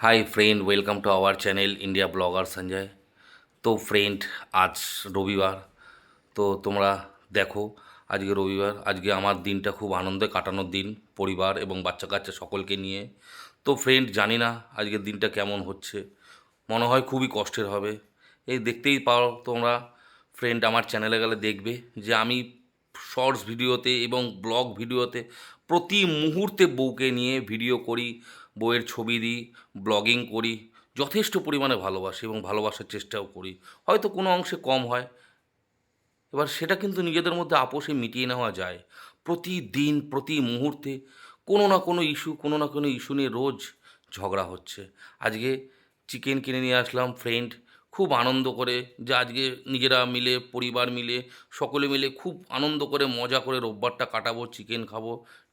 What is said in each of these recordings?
Hi friend welcome to our channel India blogger Sanjay তো friend আজ রবিবার। তো তোমরা দেখো, আজকে রবিবার। আজকে আমার দিনটা খুব আনন্দে কাটানোর দিন, পরিবার এবং বাচ্চা কাচ্চা সকলকে নিয়ে। তো ফ্রেন্ড জানি না আজকের দিনটা কেমন হচ্ছে। মনে হয় খুবই কষ্টের হবে। এই দেখতেই পাও তোমরা ফ্রেন্ড আমার চ্যানেলে গেলে দেখবে যে আমি শর্টস ভিডিওতে এবং ব্লগ ভিডিওতে প্রতি মুহূর্তে বউকে নিয়ে ভিডিও করি বউয়ের ছবি দিই, ব্লগিং করি, যথেষ্ট পরিমাণে ভালোবাসি এবং ভালোবাসার চেষ্টাও করি। হয়তো কোনো অংশে কম হয়। এবার সেটা কিন্তু নিজেদের মধ্যে আপোষে মিটিয়ে নেওয়া যায়। প্রতিদিন, প্রতি মুহূর্তে কোনো না কোনো ইস্যু, কোনো না কোনো ইস্যু নিয়ে রোজ ঝগড়া হচ্ছে। আজকে চিকেন কিনে নিয়ে আসলাম ফ্রেন্ড। খুব আনন্দ করে, যে আজকে নিজেরা মিলে, পরিবার মিলে, সকলে মিলে খুব আনন্দ করে, মজা করে রোববারটা কাটাবো, চিকেন খাব,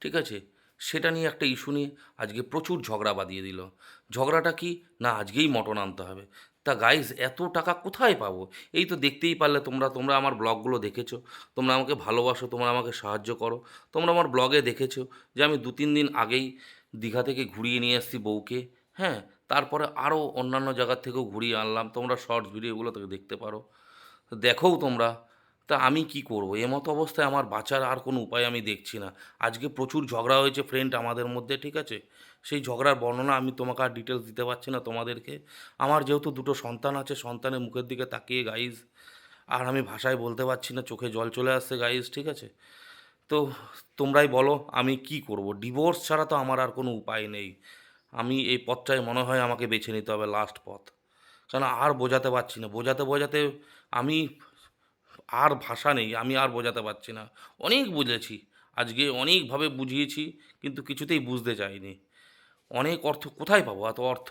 ঠিক আছে? সেটা নিয়ে একটা ইস্যু নিয়ে আজকে প্রচুর ঝগড়া বাঁধিয়ে দিল। ঝগড়াটা কি? না, আজকেই মটন আনতে হবে। তা গাইজ এত টাকা কোথায় পাবো? এই তো দেখতেই পারলে তোমরা তোমরা আমার ব্লগগুলো দেখেছ। তোমরা আমাকে ভালোবাসো, তোমরা আমাকে সাহায্য করো। তোমরা আমার ব্লগে দেখেছ যে আমি দু তিন দিন আগেই দীঘা থেকে ঘুরিয়ে নিয়ে এসেছি বউকে। হ্যাঁ তারপরে আরও অন্যান্য জায়গার থেকেও ঘুরিয়ে আনলাম। তোমরা শর্টস ভিডিওগুলো থেকে দেখতে পারো। দেখো তোমরা তা আমি কি করব? এমতো অবস্থায় আমার বাঁচার আর কোনো উপায় আমি দেখছি না। আজকে প্রচুর ঝগড়া হয়েছে ফ্রেন্ড আমাদের মধ্যে, ঠিক আছে? সেই ঝগড়ার বর্ণনা আমি তোমাকে আর ডিটেলস দিতে পারছি না তোমাদেরকে। আমার যেহেতু দুটো সন্তান আছে, সন্তানের মুখের দিকে তাকিয়ে গাইজ আর আমি ভাষায় বলতে পারছি না, চোখে জল চলে আসছে গাইজ ঠিক আছে? তো তোমরাই বলো, আমি কি করব? ডিভোর্স ছাড়া তো আমার আর কোনো উপায় নেই। আমি এই পথটাই মনে হয় আমাকে বেছে নিতে হবে লাস্ট পথ। কারণ আর বোঝাতে পারছি না। বোঝাতে বোঝাতে আমি আর ভাষা নেই, আমি আর বোঝাতে পারছি না। অনেক বুঝেছি, আজকে অনেকভাবে বুঝিয়েছি, কিন্তু কিছুতেই বুঝতে চাইনি। অনেক অর্থ কোথায় পাবো? এত অর্থ?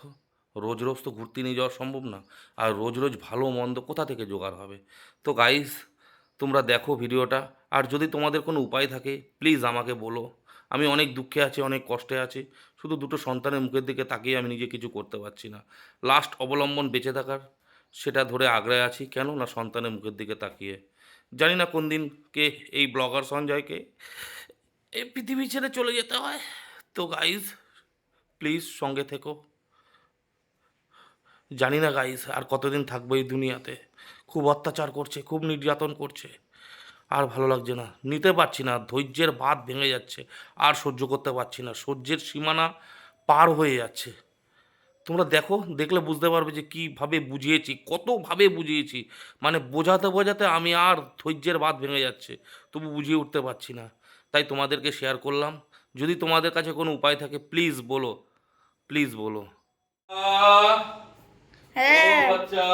রোজ রোজ তো ঘুরতে নিয়ে যাওয়া সম্ভব না, আর রোজ রোজ ভালো মন্দ কোথা থেকে জোগাড় হবে? তো গাইস তোমরা দেখো ভিডিওটা, আর যদি তোমাদের কোনো উপায় থাকে প্লিজ আমাকে বলো। আমি অনেক দুঃখে আছি, অনেক কষ্টে আছি, শুধু দুটো সন্তানের মুখের দিকে তাকিয়ে আমি নিজে কিছু করতে পারছি না। লাস্ট অবলম্বন বেঁচে থাকার, সেটা ধরে আগ্রায় আছি কেন না সন্তানের মুখের দিকে তাকিয়ে। জানি না কোন দিন কে এই ব্লগার সঞ্জয়কে এই পৃথিবী ছেড়ে চলে যেতে হয়। তো গাইজ প্লিজ সঙ্গে থেকো। জানি না গাইজ আর কতদিন থাকব এই দুনিয়াতে। খুব অত্যাচার করছে, খুব নির্যাতন করছে। আর ভালো লাগছে না। নিতে পারছি না, ধৈর্যের বাদ ভেঙে যাচ্ছে। আর সহ্য করতে পারছি না। সহ্যের সীমানা পার হয়ে যাচ্ছে। তোমরা দেখো দেখলে বুঝতে পারবে যে কীভাবে বুঝিয়েছি কতভাবে বুঝিয়েছি। মানে বোঝাতে বোঝাতে আমি আর ধৈর্যের বাঁধ ভেঙে যাচ্ছে তবু বুঝিয়ে উঠতে পারছি না। তাই তোমাদেরকে শেয়ার করলাম। যদি তোমাদের কাছে কোনো উপায় থাকে প্লিজ বলো প্লিজ বলো। হ্যাঁ। বাচ্চা।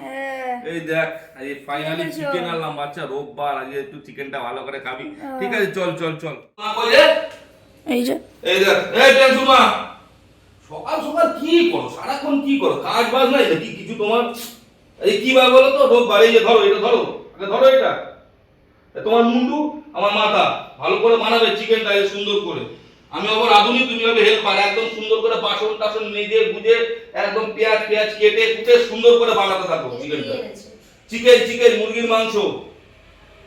হ্যাঁ। এই দেখ আজ ফাইনালি। চিকেন আনলাম বাচ্চা রোববার আজকে একটু চিকেনটা ভালো করে খাবি। ঠিক আছে চল চল চল। এই যে। এই দেখ এই টেনসুমা সকাল সকাল কি করো? সারাক্ষণ কি করো? কাজ বাজ নাই নাকি? কিছু তোমার? এই কি বার বলো তো? রোববার এই যে ধরো এটা ধরো আগে ধরো এটা। তোমার মুন্ডু আমার মাথা ভালো করে বানাবে চিকেনটা সুন্দর করে। আমি আবার আধুনিক তুমি হবে হেল্পার একদম সুন্দর করে বাসন টাসন নিজে বুঝে একদম পেঁয়াজ পেঁয়াজ কেটে কুটে সুন্দর করে বানাতে থাকো চিকেনটা চিকেন চিকেন মুরগির মাংস।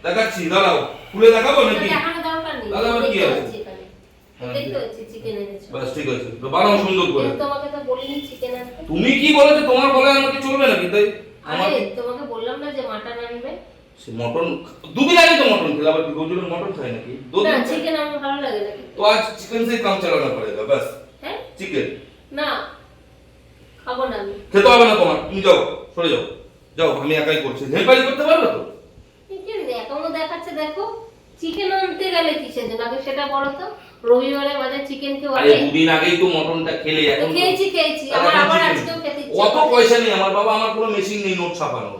দেখাচ্ছি দাঁড়াও। খুলে দেখাবো নাকি? দাদা আবার কি আছে? হ্যাঁ, সুন্দর করে। চিকেন তুমি কি বলেছ? তোমার বলে আমাকে চলবে নাকি? তাই আরে তোমাকে বললাম না যে মাটন মটন দুদিন আগে তো মটন খেলাম আবার মটন খাই নাকি? না চিকেন আমার তো আজ চিকেন সে কাম চালানো পড়েগা বাস হ্যাঁ? চিকেন না খাব খেতে হবে না তোমার। যাও সরে যাও। যাও আমি একাই করছি। হেল্পারি করতে পারবে তো? কি দেখাচ্ছে দেখো। চিকেন আনতে গেলে কিসের জন্য? আগে সেটা বলো তো। রবিবারে বাজার চিকেন কেউ আরে দুদিন আগেই তো মটনটা খেলে এখন খেয়েছি খেয়েছি। আমার আবার আজকেও খেতে ইচ্ছে অত পয়সা নেই আমার বাবা আমার কোনো মেশিন নেই নোট ছাপানোর।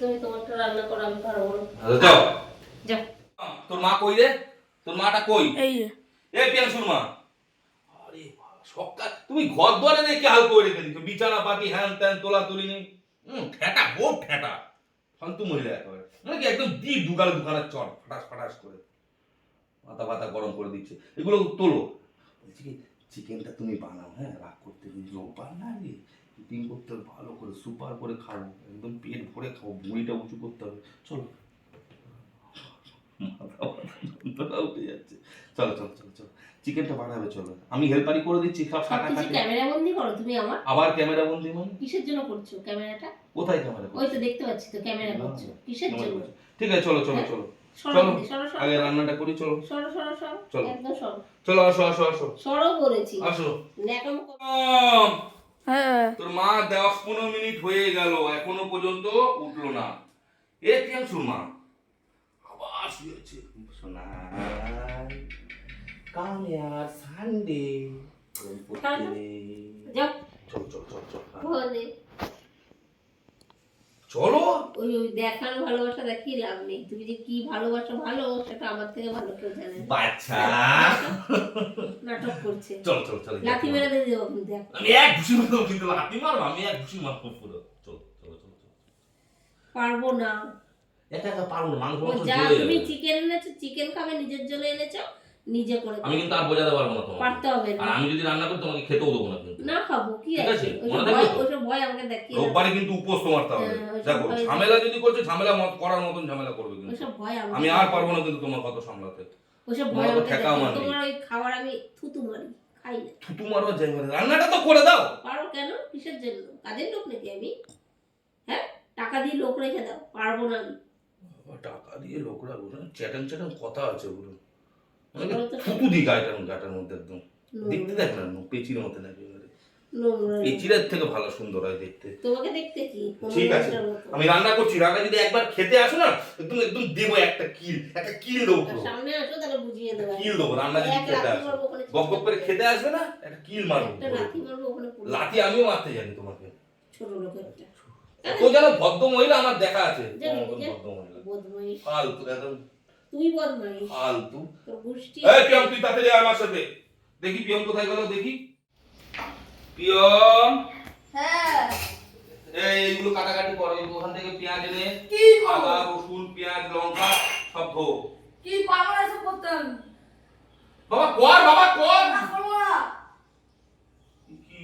তুমি তোমারটা রান্না করো আমি পারব না। আচ্ছা, যাও। যাও তোর মা কই রে? তোর মাটা কই? এই যে। এ পিয়াংশুর মা আরে সকাল তুমি ঘর দুয়ারে দেখে হাল করে রেখে দিচ্ছ বিছানা পাতি হ্যান ত্যান তোলা তুলি নি হুম ঠেটা খুব ঠেটা। ফালতু মহিলা একেবারে। মানে কি একদম দি দুগালে দুখানা চট, ফাটাস ফাটাস করে। মাথা ফাতা গরম করে দিচ্ছে। এগুলো তোলো। বলছি কি, চিকেনটা তুমি বানাও হ্যাঁ? রাগ করতে রোববার না রে। ডিম করতে হবে, ভালো করে সুপার করে খাব। একদম পেট ভরে খাব ভুঁড়িটা উঁচু করতে হবে। চলো। মাথা মাথা উঠে যাচ্ছে। চলো চলো চলো চলো। চিকেনটা বানাবে চলো। আমি হেল্পারি করে দিচ্ছি সব সব কিছু ক্যামেরা বন্দি করো তুমি আমার? আবার ক্যামেরা বন্দি মানে? কিসের জন্য করছ ক্যামেরাটা? কোথায় ক্যামেরা ওই তো দেখতে পাচ্ছি তো ক্যামেরা করছ। কিসের জন্য? ঠিক আছে চলো চলো হ্যাঁ? চলো। চলো। দিদি, সরো সরো। আগে রান্নাটা করি চলো। সরো সরো সরো। চলো। একদম সরো। চলো আসো আসো আসো। সরো বলেছি। আসো। ন্যাকাম আম, হ্যাঁ। তোর মা দশ পনেরো মিনিট হয়ে গেল এখনও পর্যন্ত উঠল না। এ কেন মা আবার শুয়েছে শোনা। সানডে যাও। চল চল চল চল। বলে। চলো। ওই ওই দেখানো ভালোবাসা দেখিয়ে লাভ নেই। তুমি যে কি ভালোবাসা ভালো সেটা আমার থেকে ভালো কেউ জানে বাচ্চা। নাটক করছে। চল চল চল লাথি মেরে দিয়ে দেবো কিন্তু এখন। আমি এক ঘুষি মারবো কিন্তু লাথি মারবো আমি এক ঘুষি মারবো পুরো। চল চল চল চল। পারব না। একা পারব না মাংস যা জ্বলে তুমি চিকেন এনেছো চিকেন খাবে নিজের জন্য এনেছো? নিজে করে আমি কিন্তু আর বোঝাতে পারব না তোমাকে। পারতে হবে আর আমি যদি রান্না করি তোমাকে খেতেও দেবো না কিন্তু। না খাব কি আছে? মনে থাকবে ভয় আমাকে দেখিয়ে রোববারে কিন্তু উপোস হবে হ্যাঁ, দেখো ঝামেলা যদি করছ ঝামেলা মত করার মতন ঝামেলা করবে কিন্তু। ভয় আমি আর পারব না কিন্তু তোমার কত সামলাতে। ভয় আমাকে তোমার ওই খাবার আমি থুতু মারি খাই না। থুতু যাই রান্নাটা তো করে দাও। পারো কেন? কিসের জন্য? কাজের লোক নাকি আমি? হ্যাঁ? টাকা দিয়ে লোক রেখে দাও। পারব না আমি। টাকা দিয়ে লোকরা বলে চ্যাটাং চ্যাটাং কথা আছে বলুন থুতু দি গায়েটার গাটার মধ্যে একদম। দেখতে দেখ না পেচির মতো নাকি। পেচিরের থেকে ভালো সুন্দর হয় দেখতে। তোমাকে দেখতে কি? ঠিক আছে। আমি রান্না করছি রান্না যদি একবার খেতে আসো না একদম একদম দেবো একটা কিল একটা কিল দেবো সামনে আসো তাহলে বুঝিয়ে দেবো। কিল দেবো রান্না যদি খেতে আসো। গপ করে খেতে আসবে না একটা কিল মারবো। লাথি আমিও মারতে জানি তোমাকে। ছোট লোক একটা। তো যেন ভদ্র মহিলা আমার দেখা আছে। ভদ্র মহিলা ফালতু একদম তুই বদমাইশ ফালতু। তোর গোষ্ঠী এই পিয়ম তুই তাতে যা আমার সাথে। দেখি পিয়ম কোথায় গেল দেখি। পিয়ম। হ্যাঁ। এই এইগুলো কাটাকাটি করো ওখান থেকে পেঁয়াজ এনে কি আদা রসুন পেঁয়াজ লঙ্কা সব ধো। কি পাগল আছে করতে আমি? বাবা কর বাবা কর। না করব না। কি?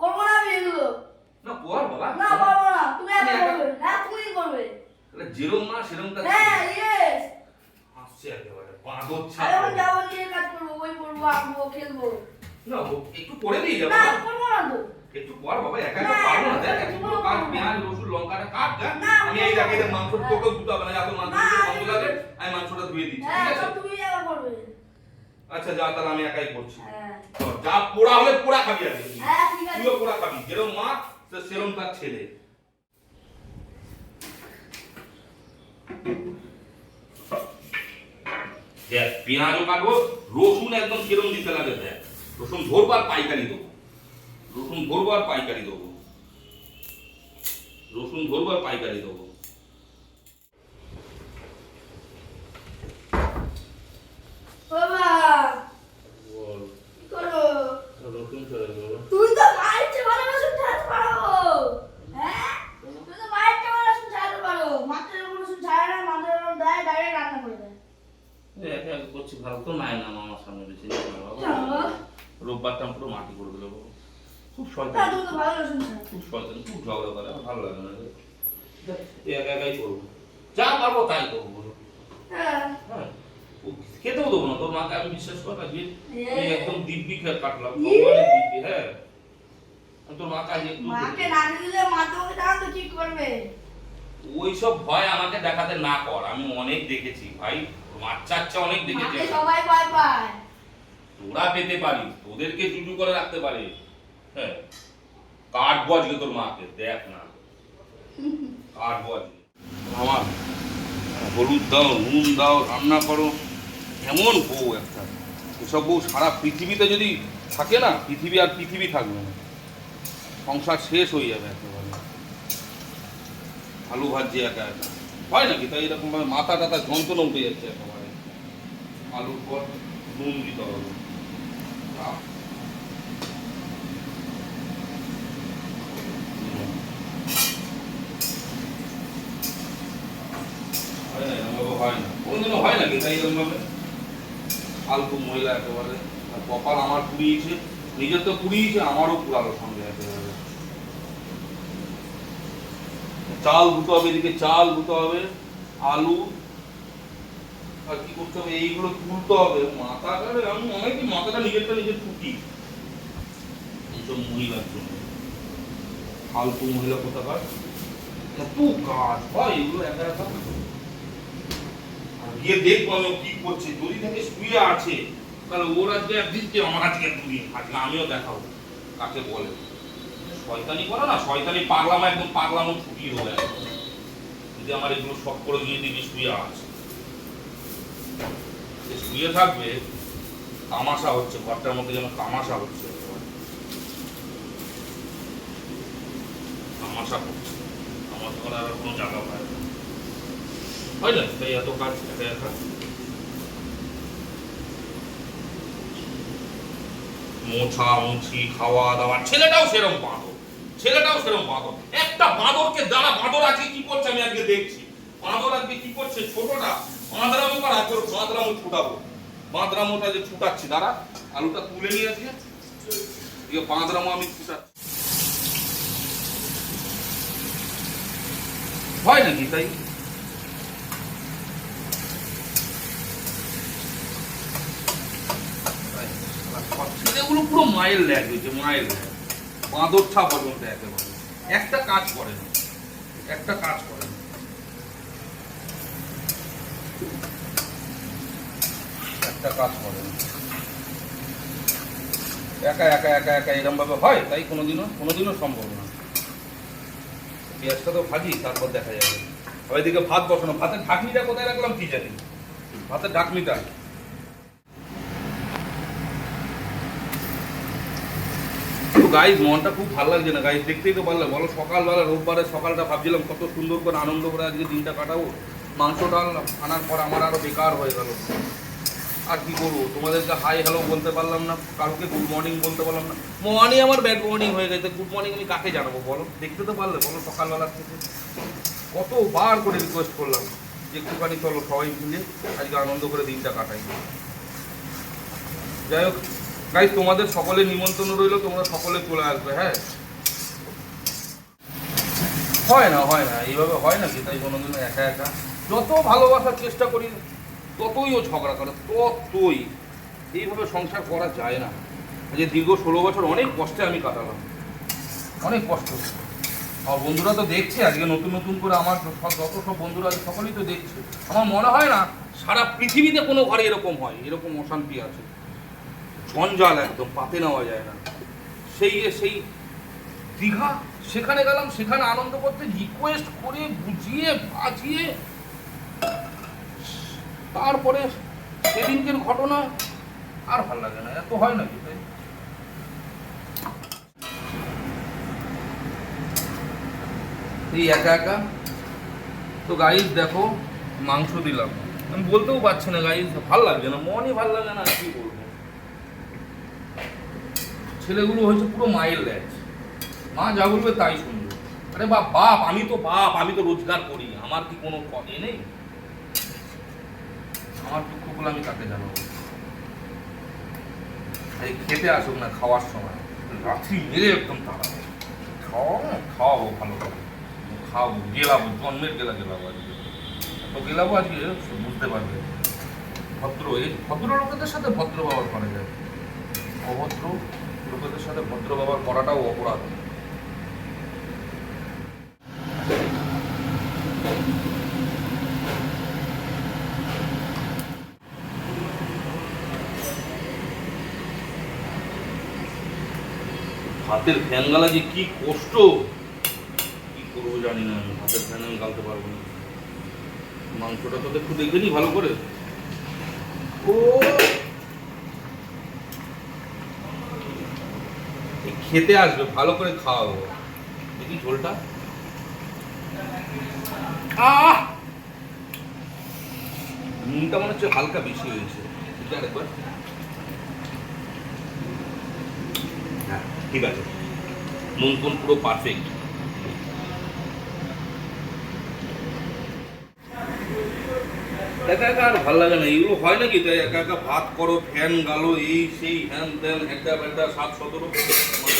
করব না আমি এগুলো। না কর বাবা না পারব না। তুমি একা করবে। হ্যাঁ তুমি করবে। যেরম না সেরম হ্যাঁ ইয়েস হাসছে একেবারে বাঁদর আমি ছাড়া এখন যাব নিয়ে কাজ করব ওই করব আঁকবো খেলব। না একটু করে দিই যাব। না করব না তো। একটু কর বাবা একা একা পারব না। দেখ একটু কাট পেঁয়াজ রসুন লঙ্কাটা কাট দেখ। আমি এই জায়গায় মাংস তোকে ধুতে হবে না মাংস না, দিতে আমি গন্ধ লাগে আমি মাংসটা ধুয়ে দিচ্ছি হ্যাঁ ঠিক আছে? তুমি একা করবে। আচ্ছা যা তাহলে আমি একাই করছি। হ্যাঁ। যা পোড়া হলে পোড়া খাবি আগে হ্যাঁ তুইও পোড়া খাবি। যেরকম মা তো সেরকম তার ছেলে। দেখ পেঁয়াজও কাটবো রসুন একদম কিরম দিতে লাগে দেখ। রসুন ধরবো আর পাইকারি দেবো। রসুন ধরবো আর পাইকারি দেবো। রসুন ধরবো আর পাইকারি দেবো তুই তো মায়ের চেয়ে ভালো রসুন ছাড়তে পারো হ্যাঁ তুই তো মায়ের চেয়ে ভালো রসুন ছাড়তে পারো মাত্র যখন রসুন ছাড়ে না মাত্র যখন দেয় ডাইরেক্ট রান্না করে দেয় একা একা করছি ভালো তো নাই না আমার সামনে বেশি। রোববারটা পুরো মাটি করে দিল খুব শয়তান। খুব শয়তান খুব ঝগড়া করে ভালো লাগে না একা একাই করব। যা পারব তাই করব বলো। হ্যাঁ। হ্যাঁ। খেতেও দেবো না তোর মাকে আমি বিশ্বাস কর একদম দিব্যি খেয়ে কাটলাম ভগবানের দিব্যি হ্যাঁ। তোর মাকে আজ মাকে না দিলে মা তোমাকে জানো তো কি করবে? ওইসব ভয় আমাকে দেখাতে না কর আমি অনেক দেখেছি ভাই। বাচ্চা বাচ্চা অনেক দেখেছি। সবাই ভয় পায়। তোরা পেতে পারিস তোদেরকে চুটু করে রাখতে পারিস হ্যাঁ কাটবো আজকে তোর মাকে দেখ না। কাটবো আজকে আমার হলুদ দাও নুন দাও রান্না করো। এমন বউ একটা। এসব বউ সারা পৃথিবীতে যদি থাকে না পৃথিবী আর পৃথিবী থাকবে না। সংসার শেষ হয়ে যাবে একেবারে। আলু ভাজি একা একা। হয় নাকি? তাই এরকম ভাবে মাথা টাথা যন্ত্রণা উঠে যাচ্ছে একেবারে। আলুর পর নুন দিতে হবে। হয় না কোনোদিনও হয় নাকি তাই এরকমভাবে? ফালতু মহিলা একেবারে। কপাল আমার পুড়িয়েছে, নিজের তো পুড়িয়েছে, আমারও পুরালো সঙ্গে একেবারে। চাল ধুতে হবে, এদিকে চাল ধুতে হবে, আলু, আর কি করতে হবে, এইগুলো তুলতে হবে। মাথাটা আমি মনে কি মাথাটা নিজেরটা নিজের টুটি এইসব মহিলার জন্য। ফালতু মহিলা কোথাকার? এত কাজ, ভাই, এগুলো একা একা গিয়ে দেখব আমি কি করছে। যদি থেকে শুয়ে আছে, তাহলে ওর আজকে একদিন কি, আমার আজকে দুদিন আজকে আমিও দেখাবো কাকে বলে। শয়তানি করো না? শয়তানি পাগলামা, একদম পাগলামো ছুটিয়ে দেবো। একদম যদি আমার এগুলো সব করে দিয়ে দিবি, শুয়ে আছে। শুয়ে থাকবে, তামাশা হচ্ছে, ঘরটার মধ্যে যেন তামাশা হচ্ছে। তামাশা হচ্ছে। তামাশা করার আর কোনো জায়গা পায় না। হয় না? তাই এত কাজ, একা একা। মোছা, মুছি খাওয়া দাওয়া ছেলেটাও সেরকম বাঁদর ছেলেটাও সেরকম বাঁদর। একটা বাঁদরকে দাঁড়া বাঁদর আছে, কি করছে আমি আজকে দেখছি? বাঁদর আজকে কি করছে? ছোটটা বাঁদরামো করা তোর বাঁদরামো ছুটাবো। বাঁদরামোটা যে ছুটাচ্ছি, দাঁড়া, আলুটা তুলে নিয়ে আজকে দিয়ে বাঁদরামো আমি ছুটাচ্ছি। হয় নাকি তাই? ছেলেগুলো পুরো মায়ের ল্যাগ হয়েছে মায়ের ল্যাগ। বাঁদর ছা পর্যন্ত একেবারে একটা কাজ করে একটা কাজ করে না একটা কাজ করে না একা একা একা একা এরম ভাবে হয়? তাই কোনোদিনও কোনোদিনও সম্ভব না। পেঁয়াজটা তো ভাজি, তারপর দেখা যাবে। এদিকে ভাত বসানো। ভাতের ঢাকনিটা কোথায় রাখলাম কি জানি? ভাতের ঢাকনিটা। গাইজ মনটা খুব ভালো লাগছে না গাইজ দেখতেই তো পারলাম। বলো, সকালবেলা, রোববারে সকালটা ভাবছিলাম, কত সুন্দর করে আনন্দ করে আজকে দিনটা কাটাবো। মাংসটা আনার পর আমার আরও বেকার হয়ে গেল। আর কি করব? তোমাদেরকে হাই হ্যালো বলতে পারলাম না কাউকে গুড মর্নিং বলতে পারলাম না। মর্নিং আমার ব্যাড মর্নিং হয়ে গেছে গুড মর্নিং আমি কাকে জানাব বলো? দেখতে তো পারলে, বলো সকালবেলার থেকে। কতবার করে রিকোয়েস্ট করলাম যে, একটুখানি চলো সবাই মিলে আজকে আনন্দ করে দিনটা কাটাই। যাই হোক গাইজ তোমাদের সকলে নিমন্ত্রণ রইল, তোমরা সকলে চলে আসবে হ্যাঁ? হয় না হয় না, এইভাবে হয় না কি তাই কোনোদিন একা একা। যত ভালোবাসার চেষ্টা করি, ততই ও ঝগড়া করে, ততই। এইভাবে সংসার করা যায় না। যে দীর্ঘ ষোলো বছর অনেক কষ্টে আমি কাটালাম। অনেক কষ্ট। আমার বন্ধুরা তো দেখছে, আজকে নতুন নতুন করে আমার যত সব বন্ধুরা আছে, সকলেই তো দেখছে। আমার মনে হয় না, সারা পৃথিবীতে কোনো ঘরে এরকম হয়, এরকম অশান্তি আছে। জঞ্জাল একদম পাতে নেওয়া যায় না। সেই সেই দীঘা, সেখানে গেলাম, সেখানে আনন্দ করতে রিকোয়েস্ট করে বুঝিয়ে, বাজিয়ে, তারপরে সেদিনকের ঘটনা আর ভালো লাগে না, এত হয় নাকি তাই? এই একা একা? তো গাইজ দেখো, মাংস দিলাম। আমি বলতেও পারছি না গাইজ ভালো লাগছে না, মনই ভালো লাগে না কি বলব? ছেলেগুলো হয়েছে পুরো মায়ের ল্যাচ মা যা বলবে তাই শুনবে। আরে বাপ বাপ, আমি তো বাপ, আমি তো রোজগার করি, আমার কি কোনো এ নেই? আমার দুঃখগুলো আমি কাকে জানাব। এই খেতে আসুক না, খাওয়ার সময়। রাত্রি মেরে একদম তাড়া। খাওয়াবো না, খাওয়াবো ভালো করে। খাওয়াবো, গেলাবো, জন্মের গেলা গেলাবো আজকে। এত গেলাবো আজকে বুঝতে পারবে। ভদ্র, এই ভদ্র লোকেদের সাথে ভদ্র ব্যবহার করা যায়। অভদ্র লোকেদের সাথে ভদ্র ব্যবহার করাটাও অপরাধ। হাতের ফ্যান গালা যে কি কষ্ট! কি করব জানি না আমি, হাতের ফ্যান আমি গালতে পারব না। মাংসটা তো একটু দেখবে নি ভালো করে। ও! খেতে আসবে, ভালো করে খাওয়াবো। দেখি ঝোলটা। নুনটা মনে হচ্ছে হালকা বেশি হয়েছে। হ্যাঁ ঠিক আছে। নুন কোন পুরো পারফেক্ট একা একা আর ভালো লাগে না, এগুলো হয় নাকি? তাই একা একা ভাত করো, ফ্যান গালো, এই সেই হ্যান ত্যান, একটা সাত সতেরো।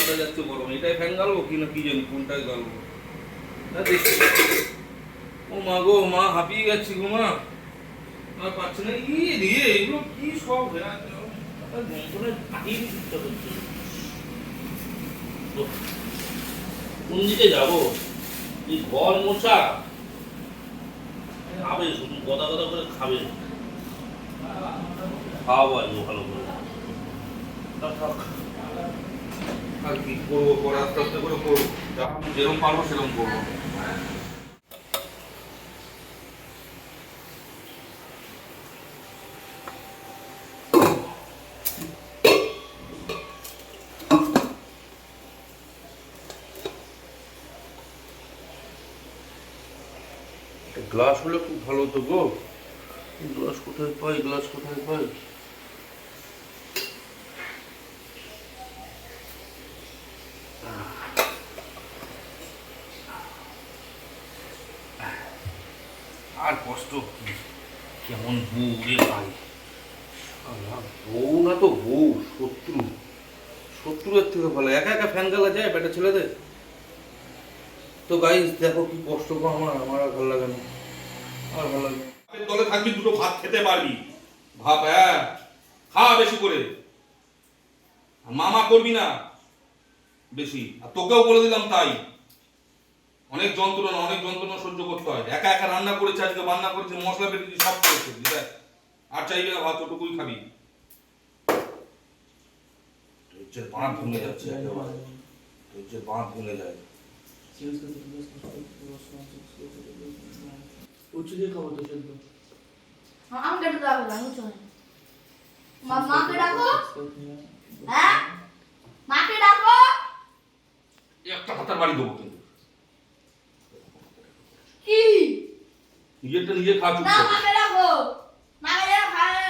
মাথাটা যাচ্ছে গরম এটাই ফ্যান গালো কি না কি জানি কোনটাই গালো না দেখি। ও মা গো, মা হাঁপিয়ে গেছি গো মা। আর পাচ্ছে না। ইয়ে দিয়ে এগুলো কি সব? করছে কোন দিকে যাব? এই ঘর মোছা। খাবে শুধু গদা গদা করে খাবে। খাওয়াবো ভালো করে। আর কি করব করে করব। যেরকম সেরকম করব। গ্লাস হলে খুব ভালো হতো গো। গ্লাস কোথায় পাই? গ্লাস কোথায় পাই? কেমন বউ ভাই বউ না তো বউ, শত্রু। শত্রুর থেকে ভালো। একা একা ফ্যান গালা যায় বেটা ছেলেদের? তো গাইস দেখো কি কষ্ট আমার। আমার আর ভালো লাগে না। আর ভালো লাগে। বাপের থাকবি, দুটো ভাত খেতে পারবি। ভাব হ্যাঁ? খা বেশি করে। মামা করবি না। বেশি। আর তোকেও বলে দিলাম তাই। অনেক যন্ত্রণা অনেক যন্ত্রণা সহ্য করতে হয়। একা একা রান্না করেছে আজকে রান্না করেছে মশলা বেটেছি সব করেছে দেখ আর চাইবে না ভাত ওটুকুই খাবি ধৈর্যের বাঁধ ভেঙে যাচ্ছে একেবারে। ধৈর্যের বাঁধ ভেঙে যায়। উচ্চ দিয়ে খাব তো সেদ্ধ আম কেটে দাও না বুঝছ মাকে ডাকো। হ্যাঁ? মাকে ডাকো। একটা হাতার বাড়ি দেবো কিন্তু। কি? নিজেরটা নিজে খা না চুপচাপ মাকে ডাকো মাকে যেন খায়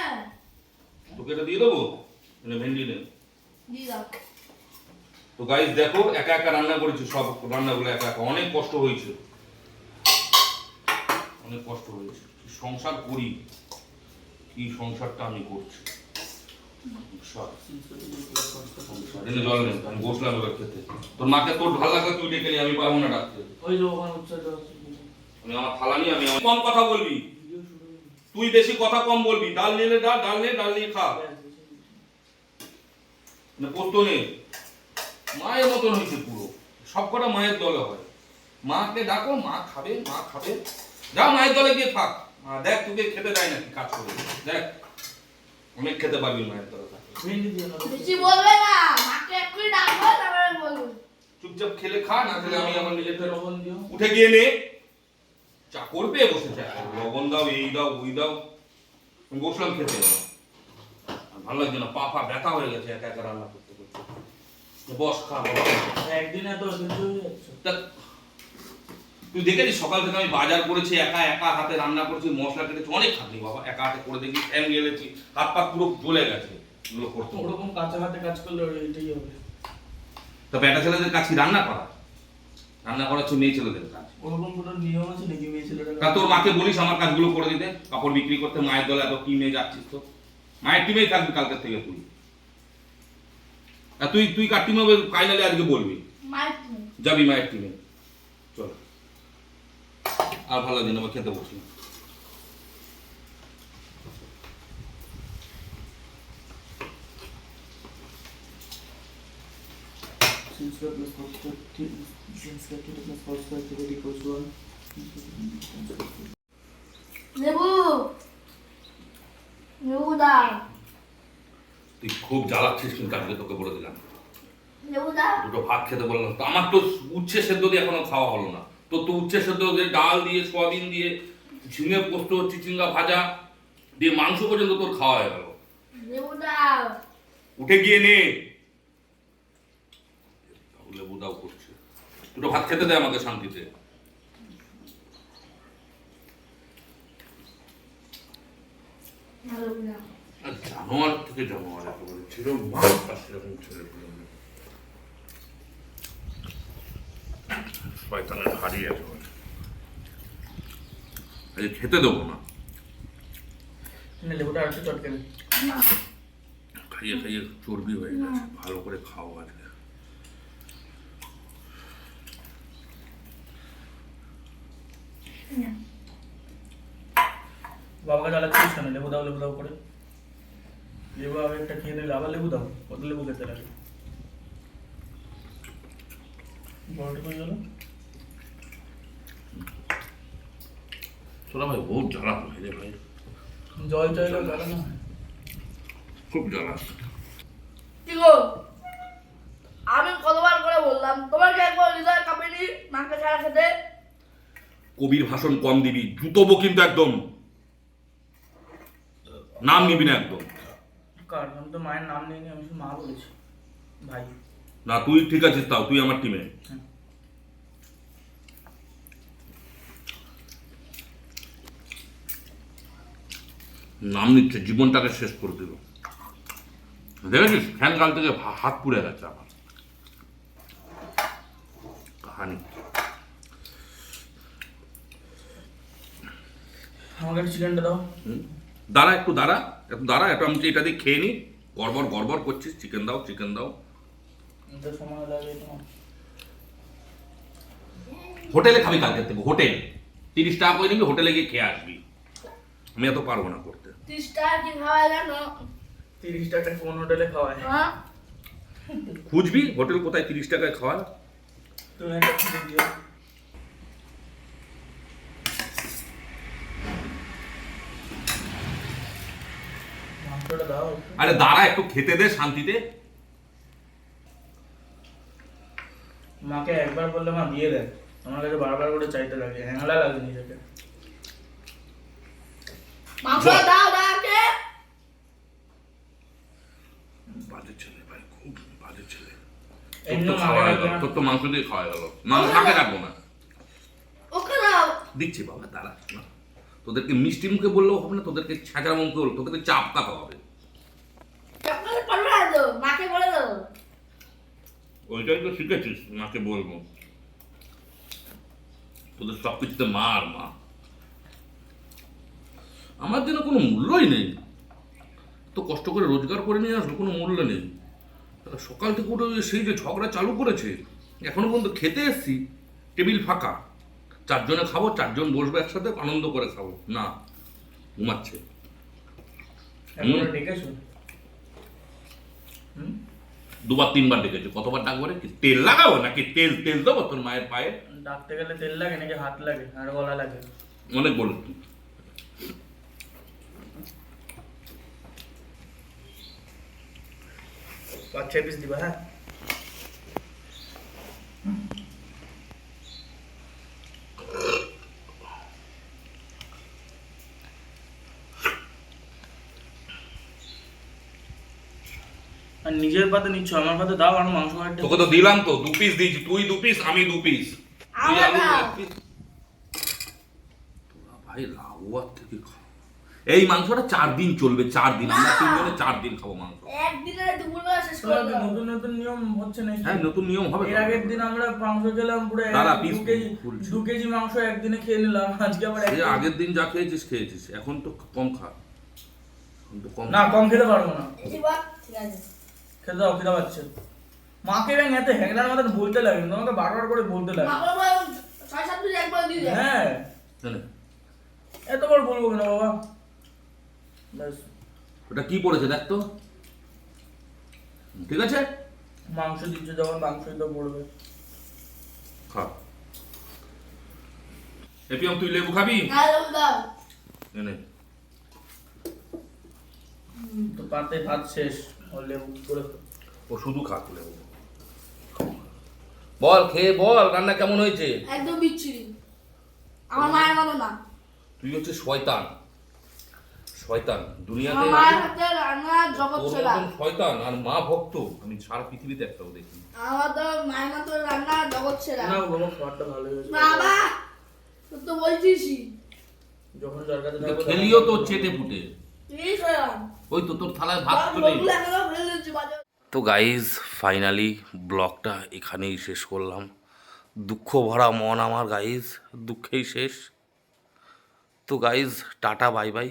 তোকে এটা দিয়ে দেবো? মানে ভেন্ডি নে। দি দাও। তো গাইস দেখো একা একা রান্না করেছি সব রান্নাগুলো একা একা। অনেক কষ্ট হয়েছে। অনেক কষ্ট হয়েছে। কি সংসার করি? কি সংসারটা আমি করছি? সংসার। সংসার। এনে জল নেই আমি বসলাম এবার খেতে। তোর মাকে তোর ভালো লাগলে তুই ডেকে আমি পারব না ডাকতে। ওই যে ওখানে উচ্চটা আমি আমার থালা নিয়ে আমি কম কথা বলবি। তুই বেশি কথা কম বলবি। ডাল নিলে ডাল ডাল নিয়ে ডাল নিয়ে খা। না পোস্ত নেই মায়ের মতন হয়েছে পুরো। সব কটা মায়ের দলে হয়। মাকে ডাকো মা খাবে মা খাবে। যা মায়ের দলে গিয়ে থাক। মা দেখ তোকে খেতে দেয় নাকি কাজ করে। দেখ অনেক খেতে পারবি মায়ের দলে। বলবে না। মাকে তারপরে বলব। চুপচাপ খেলে খা না খেলে আমি আমার নিজের উঠে গিয়ে নে। চা করবে বসেছে। লবণ দাও এই দাও ওই দাও। আমি বসলাম খেতে। ভালো লাগছে না পা পা ব্যথা হয়ে গেছে একা একা রান্না করতে করতে। বস খা। একদিনে তো তুই দেখেছিস সকাল থেকে আমি বাজার করেছি একা একা হাতে রান্না করেছি মশলা কেটেছি অনেক খাটনি বাবা। একা হাতে করে দেখি ফ্যান গেলেছি হাত পা পুরো জ্বলে গেছে। ওরকম কাঁচা হাতে কাজ করলে এটাই হবে। তা বেটা ছেলেদের কাছে রান্না করা? রান্না করাচ্ছ মেয়ে ছেলেদের কাজ ওরকম কোনো নিয়ম আছে নাকি মেয়ে ছেলেটা তা তোর মাকে বলিস আমার কাজগুলো করে দিতে কাপড় বিক্রি করতে মায়ের দলে এত টিমে যাচ্ছিস তো মায়ের টিমেই থাকবি কালকে থেকে তুই। আর তুই তুই কার টিমে ফাইনালে আজকে বলবি। মায়ের যাবি মায়ের টিমে চল। আর ভালো দিন আমার খেতে বসি sin square plus cos square sin square theta plus cos square theta equals to 1 লেবু লেবু দাও তুই খুব জ্বালাচ্ছিস কিন্তু আজকে তোকে বলে দিলাম। লেবু দাও দুটো ভাত খেতে বললাম তো আমার তো উচ্ছে সেদ্ধ দিয়ে এখনও খাওয়া হলো না। তো তো উচ্ছে সেদ্ধ দিয়ে ডাল দিয়ে সয়াবিন দিয়ে ঝিঙে পোস্ত চিচিঙ্গা ভাজা দিয়ে মাংস পর্যন্ত তোর খাওয়া হয়ে গেল। লেবু দাও উঠে গিয়ে নে। দাও করছে। দুটো ভাত খেতে দেয় আমাকে শান্তিতে। না আর জানোয়ার থেকে জানোয়ার একেবারে ছিল আর সেরকম ছেলে শয়তানের হারিয়ে একেবারে। আজকে খেতে দেবো না। লেবুটা আরেকটু চটকে খাইয়ে খাইয়ে চর্বি হয়ে গেছে। ভালো করে খাও আজকে না বাবাকে জ্বালাচ্ছিস কেন লেবু দাও লেবু দাও করে। লেবু আগে একটা খেয়ে নিলে আবার লেবু দাও কত লেবু খেতে লাগে। বড়টা হয়ে গেল তোরা ভাই বহুত জ্বালা হয় রে ভাই। জল চাইলে জ্বালা না। খুব জ্বালা। কি গো? আমি কতবার করে বললাম তোমার কি একবার হৃদয় কাঁপেনি মাকে ছাড়া খেতে। কবির ভাষণ কম দিবি জুতোবো কিন্তু একদম। নাম নিবি না একদম। কার? আমি তো মায়ের নাম নিইনি আমি শুধু মা বলেছি ভাই। না তুই ঠিক আছিস তাও তুই আমার টিমে। নাম নিচ্ছে জীবনটাকে শেষ করে দিল দেখেছিস? ফ্যান কাল থেকে হাত পুড়ে গেছে আমার। কাহানি। আমাকে একটু চিকেনটা দাও। দাঁড়া একটু দাঁড়া। একটু দাঁড়া একটু আমি এটা দিয়ে খেয়ে নি গড়বড় গড়বড় করছিস। চিকেন দাও চিকেন দাও। হোটেলে খাবি কালকে থেকে হোটেল। তিরিশ টাকা করে নিবি হোটেলে গিয়ে খেয়ে আসবি। আমি এত পারব না করতে। তিরিশ টাকা কি খাওয়া জানো? তিরিশ টাকা কোন হোটেলে খাওয়ায়? হ্যাঁ? খুঁজবি হোটেল কোথায় তিরিশ টাকায় খাওয়ায়। তুমি একটা দিও মাংসটা দাও একটু। আরে দাঁড়া একটু খেতে দে শান্তিতে। মাকে একবার বললে মা দিয়ে দেয়। আমার কাছে বারবার করে চাইতে লাগে হ্যাংলা লাগে নিজেকে। মাংস বল। দাও দাও বাজে ছেলে ভাই খুব বাজে ছেলে। তোর তো মাকে মাংস দিয়ে খাওয়া গেল। না মাকে রাখব না। ওকে দাও। দিচ্ছি বাবা দাঁড়া না তোদেরকে মিষ্টি মুখে বললেও হবে না তোদেরকে ছ্যাঁচড়া মুখে বলব হবে। না তো মাকে বলে দাও ওইটাই তো শিখেছিস মাকে বলব। তোদের সব কিছুতে মা আর মা। আমার জন্য কোনো মূল্যই নেই। তো কষ্ট করে রোজগার করে নিয়ে আসলো কোনো মূল্য নেই। সকাল থেকে উঠে সেই যে ঝগড়া চালু করেছে এখনও পর্যন্ত খেতে এসছি টেবিল ফাঁকা। চারজনে খাব চারজন বসবো একসাথে আনন্দ করে খাব। না ঘুমাচ্ছে। দুবার তিনবার ডেকেছে। কতবার ডাকবো রে? তেল লাগাবো নাকি? তেল তেল দেবো তোর মায়ের পায়ে? ডাকতে গেলে তেল লাগে নাকি হাত লাগে? আর গলা লাগে? অনেক বলে। পাঁচ ছয় পিস দিবা হ্যাঁ? আর নিজের পাতে নিচ্ছ আমার পাতে দাও আর মাংস কাটতে তোকে তো দিলাম তো দু পিস দিয়েছি তুই দু পিস আমি দু পিস না। ভাই লাউয়ার থেকে এই মাংসটা চার দিন চলবে চার দিন আমরা তিনজনে চার দিন খাব মাংস। একদিনে শেষ নতুন নতুন নিয়ম হচ্ছে নাকি? হ্যাঁ নতুন নিয়ম হবে এর আগের দিন আমরা মাংস খেলাম পুরো এক- দাঁড়া, দু কেজি। দু কেজি মাংস একদিনে খেয়ে নিলাম আজকে আবার এক আগের দিন যা খেয়েছিস খেয়েছিস। এখন তো কম খা। এখন তো কম না কম খেতে পারব না। ঠিক আছে। খেতে দাও খেতে পাচ্ছে। মাকে ব্যাং এত হ্যাংলার মতন বলতে লাগে তোমাকে বারবার করে বলতে লাগে ছয় সাত একবার দিয়ে হ্যাঁ? এতবার বলব কেন বাবা। ব্যাস। ওটা কি পড়েছে দেখ তো। ঠিক আছে? মাংস দিচ্ছে যখন মাংসই তো পড়বে। খা। এপিএম তুই লেবু খাবি? হ্যাঁ দাও দাও। এনে। তো পাতে ভাত শেষ লেবু কি করে ও শুধু খা তুই লেবু। বল খেয়ে বল রান্না কেমন হয়েছে? একদম বিচ্ছিরি। আমার মায়ের মতো না। তুই হচ্ছে শয়তান। শয়তান। দুনিয়াতে মায়ের হাতে রান্না জগৎ সেরা শয়তান আর মা ভক্ত। আমি সারা পৃথিবীতে একটাও দেখি আমার তো মায়ের মতো রান্না জগৎ সেরা না বাবা খাবারটা ভালো হয়েছে। বাবা তুই তো বলছিসই। যখন যাব খেলিও তো চেটে ফুটে এই শোয়াম ওই তো তোর থালায় ভাত তো নেই। তো গাইজ ফাইনালি ব্লগটা এখানেই শেষ করলাম। দুঃখ ভরা মন আমার গাইজ দুঃখেই শেষ। তো গাইজ টাটা বাই বাই